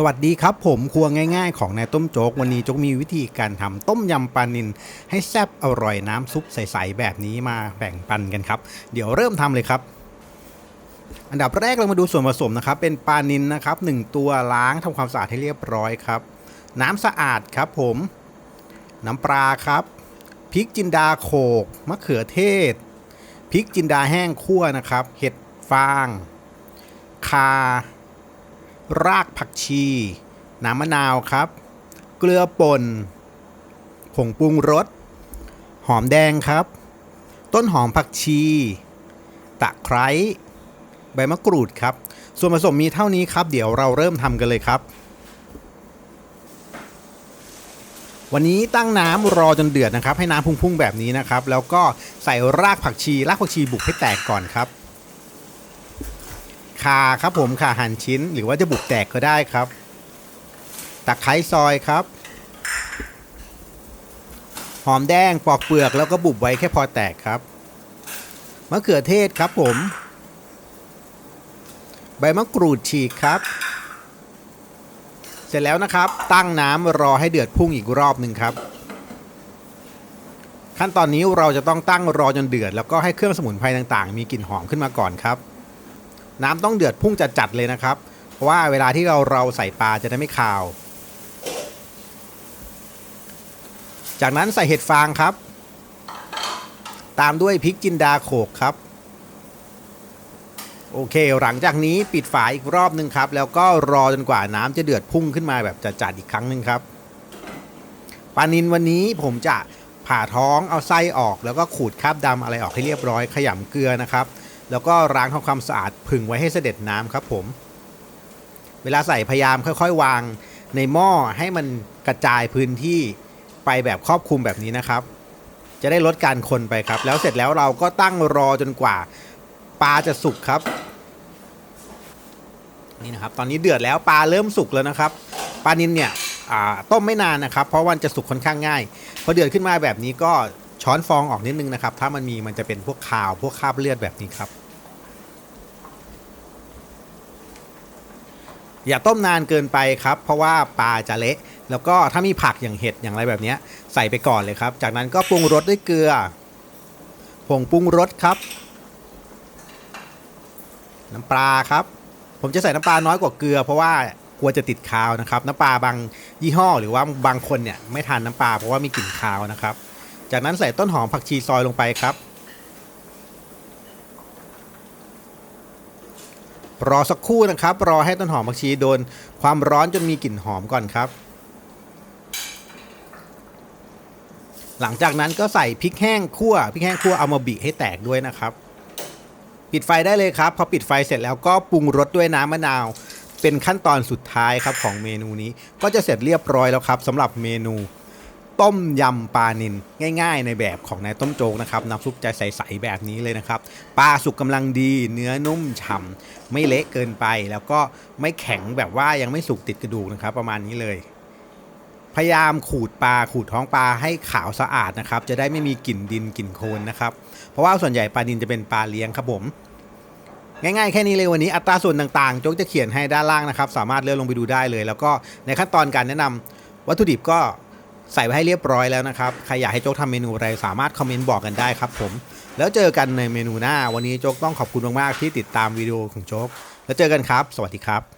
สวัสดีครับผมครัวง่ายๆ ของนายต้มโจ๊กวันนี้โจ๊กมีวิธีการทำต้มยำปลานิลให้แซ่บอร่อยน้ำซุปใสๆแบบนี้มาแบ่งปันกันครับ เดี๋ยวเริ่มทำเลยครับ อันดับแรกเรามาดูส่วนผสมนะครับ เป็นปลานิลนะครับหนึ่งตัวล้างทำความสะอาดให้เรียบร้อยครับ น้ำสะอาดครับผม น้ำปลาครับพริกจินดาโขกมะเขือเทศพริกจินดาแห้งคั่วนะครับ เห็ดฟางคา รากผักชี น้ำมะนาวครับ เกลือป่น ผงปรุงรส หอมแดงครับ ต้นหอมผักชี ตะไคร้ใบมะกรูดครับ ส่วนผสมมีเท่านี้ครับ เดี๋ยวเราเริ่มทำกันเลยครับ วันนี้ตั้งน้ำรอจนเดือดนะครับ ให้น้ำพุ่งๆแบบนี้นะครับ แล้วก็ใส่รากผักชี รากผักชีบุกให้แตกก่อนครับ คาครับผมขาหั่นชิ้น หรือว่าจะบุกแตกก็ได้ครับ ตะไคร้ซอยครับ หอมแดงปอกเปลือกแล้วก็บุบไว้แค่พอแตกครับมะเขือเทศครับผม ใบมะกรูดฉีกครับ เสร็จแล้วนะครับ ตั้งน้ำรอให้เดือดพุ่งอีกรอบหนึ่งครับ ขั้นตอนนี้เราจะต้องตั้งรอจนเดือด แล้วก็ให้เครื่องสมุนไพรต่างๆ มีกลิ่นหอมขึ้นมาก่อนครับ น้ำต้องเดือดพุ่งจัดๆเลยนะครับ เพราะว่าเวลาที่เราเราใส่ปลาจะได้ไม่คาว จากนั้นใส่เห็ดฟางครับ ตามด้วยพริกจินดาโขกครับ โอเค หลังจากนี้ปิดฝาอีกรอบนึงครับ แล้วก็รอจนกว่าน้ำจะเดือดพุ่งขึ้นมาแบบจัดๆอีกครั้งหนึ่งครับปลานินวันนี้ผมจะผ่าท้องเอาไส้ออกแล้วก็ขูดคราบดำอะไรออกให้เรียบร้อยขยำเกลือนะครับ แล้วก็ล้างทำความสะอาดผึ่งไว้ให้เสด็จน้ำครับผม เวลาใส่พยายามค่อยๆ วางในหม้อให้มันกระจายพื้นที่ไปแบบครอบคลุมแบบนี้นะครับ จะได้ลดการคนไปครับ แล้วเสร็จแล้วเราก็ตั้งรอจนกว่าปลาจะสุกครับ นี่นะครับ ตอนนี้เดือดแล้วปลาเริ่มสุกแล้วนะครับปลานินเนี่ยต้มไม่นานนะครับ เพราะวันจะสุกค่อนข้างง่าย พอเดือดขึ้นมาแบบนี้ก็ ช้อนฟองออกนิดนึงนะครับ ถ้ามันมีมันจะเป็นพวกคาวพวกคราบเลือดแบบนี้ครับ อย่าต้มนานเกินไปครับ เพราะว่าปลาจะเละแล้วก็ถ้ามีผักอย่างเห็ดอย่างไรแบบนี้ใส่ไปก่อนเลยครับ จากนั้นก็ปรุงรสด้วยเกลือผงปรุงรสครับ น้ำปลาครับ ผมจะใส่น้ำปลาน้อยกว่าเกลือ เพราะว่ากลัวจะติดคาวนะครับ น้ำปลาบางยี่ห้อ หรือว่าบางคนเนี่ยไม่ทานน้ำปลาเพราะว่ามีกลิ่นคาวนะครับ จากนั้นใส่ต้นหอมผักชีซอยลงไปครับ รอสักครู่นะครับ รอให้ต้นหอมผักชีโดนความร้อนจนมีกลิ่นหอมก่อนครับ หลังจากนั้นก็ใส่พริกแห้งคั่วพริกแห้งคั่วเอามาบีให้แตกด้วยนะครับ ปิดไฟได้เลยครับ พอปิดไฟเสร็จแล้วก็ปรุงรสด้วยน้ำมะนาวเป็นขั้นตอนสุดท้ายครับของเมนูนี้ก็จะเสร็จเรียบร้อยแล้วครับสำหรับเมนู ต้มยำปลานินง่าย ๆ ในแบบของนายต้มโจ๊กนะครับน้ำซุปจะใสๆแบบนี้เลยนะครับปลาสุกกำลังดีเนื้อนุ่มฉ่ำไม่เละเกินไป แล้วก็ไม่แข็งแบบว่ายังไม่สุกติดกระดูกนะครับ ประมาณนี้เลย พยายามขูดปลาขูดท้องปลาให้ขาวสะอาดนะครับ จะได้ไม่มีกลิ่นดินกลิ่นโคลนนะครับ เพราะว่าส่วนใหญ่ปลานินจะเป็นปลาเลี้ยงครับผมง่ายๆ แค่นี้เลยวันนี้อัตราส่วนต่างๆ โจ๊กจะเขียนให้ด้านล่างนะครับ สามารถเลื่อนลงไปดูได้เลย แล้วก็ในขั้นตอนการแนะนำวัตถุดิบก็ ใส่ไว้ให้เรียบร้อยแล้วนะครับ ใครอยากให้โจ๊กทำเมนูอะไรสามารถคอมเมนต์บอกกันได้ครับผม แล้วเจอกันในเมนูหน้า วันนี้โจ๊กต้องขอบคุณมากๆที่ติดตามวิดีโอของโจ๊ก แล้วเจอกันครับ สวัสดีครับ